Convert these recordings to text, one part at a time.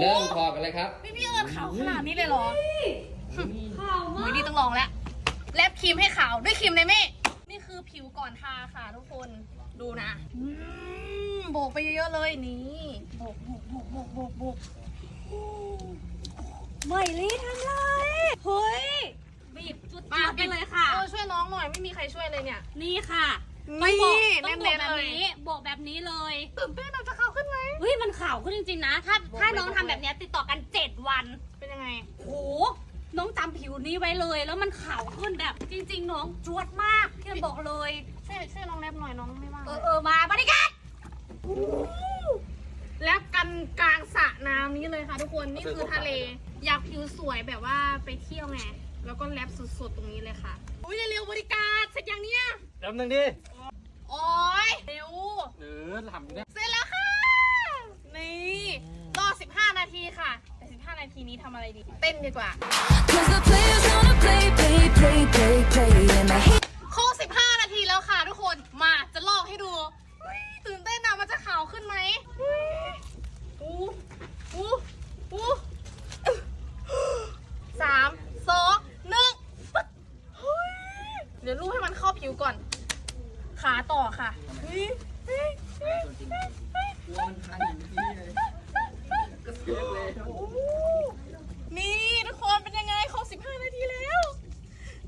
เริ่มถอดกันเลยครับ พี่พี่เอิญขาวขนาดนี้เลยเหรอขาวมามืกอดีต้องลองแล้วแลบครีมให้ขาวด้วยครีมในเม่นี่คือผิวก่อนทาค่ะทุกคนดูนะอืมโบกไปเยอะๆเลยนี่โบกโบกโบกโบกโบกโบกใหม่ลี่ทำไรเฮ้ยบีบจุดมาๆไปเลยค่ะ เออช่วยน้องหน่อยไม่มีใครช่วยเลยเนี่ย นี่ค่ะนี่ต้องโบกเน้ต้องนโบกๆแบบเลยนี้โบกแบบนี้เลย ตื่นเต้นเราจะขาวขึ้นไหมเฮ้ยมัน ขาวขึ้นจริงๆนะ ถ้าโบกถ้าเลยน้องโบกทำแบบเนี้ยติดต่อกัน7วันเป็นยังไง โห น้องจำผิวนี้ไว้เลย แล้วมันขาวขึ้นแบบจริง ๆ น้องจวดมากพี่บอกเลย ช่วยช่วยน้องแลบหน่อยน้องไม่ว่างเออเออมาบริการแลบกันกลางสระน้ำนี้เลยค่ะ ทุกคนนี่คือทะเล อยากผิวสวยแบบว่าไปเที่ยวไงแล้วก็แลบสดๆตรงนี้เลยค่ะอุ้ยเร็วๆบริการเสร็จยังเนี่ยแป๊บนึงดิ โอ้ยเร็ว เออทำอยู่เนี่ย เสร็จแล้วค่ะ นี่รอ 15 นาทีค่ะ แต่ 15 นาทีนี้ทำอะไรดี เต้นดีกว่า Cause the players wanna play, play, play, play, play, and I hate โค้ง15 นาทีแล้วค่ะทุกคน มาจะลอกให้ดูอุ๊ยตื่นเต้นอะมันจะขาวขึ้นไหมอุ๊ยอู้อู้อู้สามสองหนึ่งปึ๊ดเฮ้ยเดี๋ยวลูบให้มันเข้าผิวก่อน ขาต่อค่ะเฮ้ยเฮ้ยเฮ้ยเฮ้ยกลัวมันพันอยู่ที่เลยก็เสียเลย นี่ทุกคนเป็นยังไงครบ15 นาทีแล้ว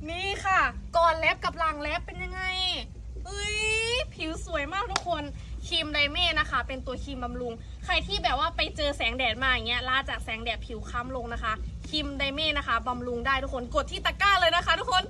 นี่ค่ะ ก่อนแลบกับหลังแลบเป็นยังไงเอ้ยผิว สวยมากทุกคนครีมไดเม่นะคะ เป็นตัวครีมบำรุง ใครที่แบบว่าไปเจอแสงแดดมาอย่างเงี้ยลาจากแสงแดดผิวค้ำลงนะคะครีมไดเม่นะคะบำรุงได้ทุกคนกดที่ตะกร้าเลยนะคะ ทุกคน